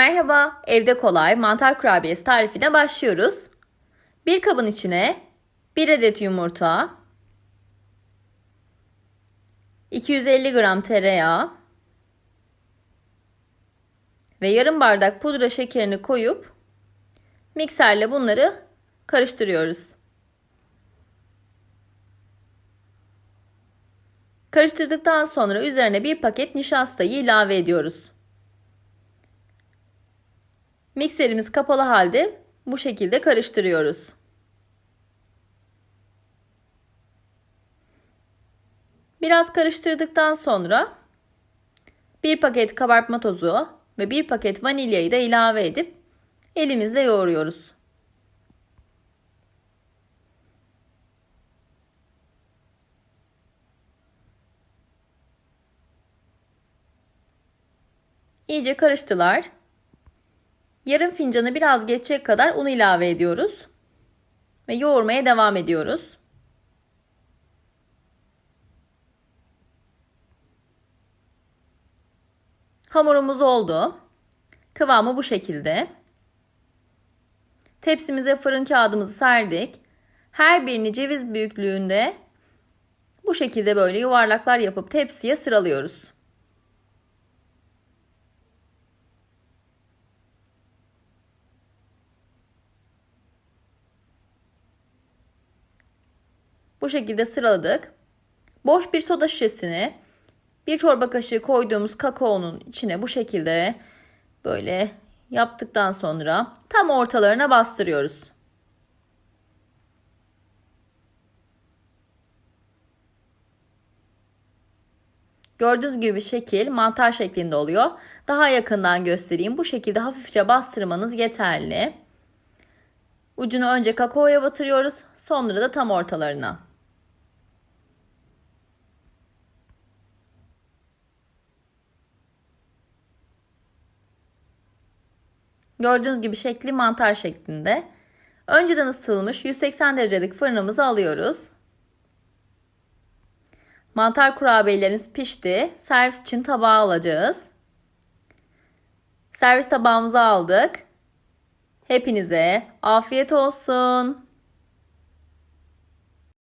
Merhaba, evde kolay mantar kurabiyesi tarifine başlıyoruz. Bir kabın içine 1 adet yumurta, 250 gram tereyağı ve yarım bardak pudra şekerini koyup mikserle bunları karıştırıyoruz. Karıştırdıktan sonra üzerine bir paket nişastayı ilave ediyoruz. Mikserimiz kapalı halde bu şekilde karıştırıyoruz. Biraz karıştırdıktan sonra bir paket kabartma tozu ve bir paket vanilyayı da ilave edip elimizle yoğuruyoruz. İyice karıştılar. Yarım fincanı biraz geçecek kadar un ilave ediyoruz. Ve yoğurmaya devam ediyoruz. Hamurumuz oldu. Kıvamı bu şekilde. Tepsimize fırın kağıdımızı serdik. Her birini ceviz büyüklüğünde bu şekilde böyle yuvarlaklar yapıp tepsiye sıralıyoruz. Bu şekilde sıraladık. Boş bir soda şişesini bir çorba kaşığı koyduğumuz kakaonun içine bu şekilde böyle yaptıktan sonra tam ortalarına bastırıyoruz. Gördüğünüz gibi şekil mantar şeklinde oluyor. Daha yakından göstereyim. Bu şekilde hafifçe bastırmanız yeterli. Ucunu önce kakaoya batırıyoruz. Sonra da tam ortalarına. Gördüğünüz gibi şekli mantar şeklinde. Önceden ısıtılmış 180 derecelik fırınımızı alıyoruz. Mantar kurabiyelerimiz pişti. Servis için tabağa alacağız. Servis tabağımıza aldık. Hepinize afiyet olsun.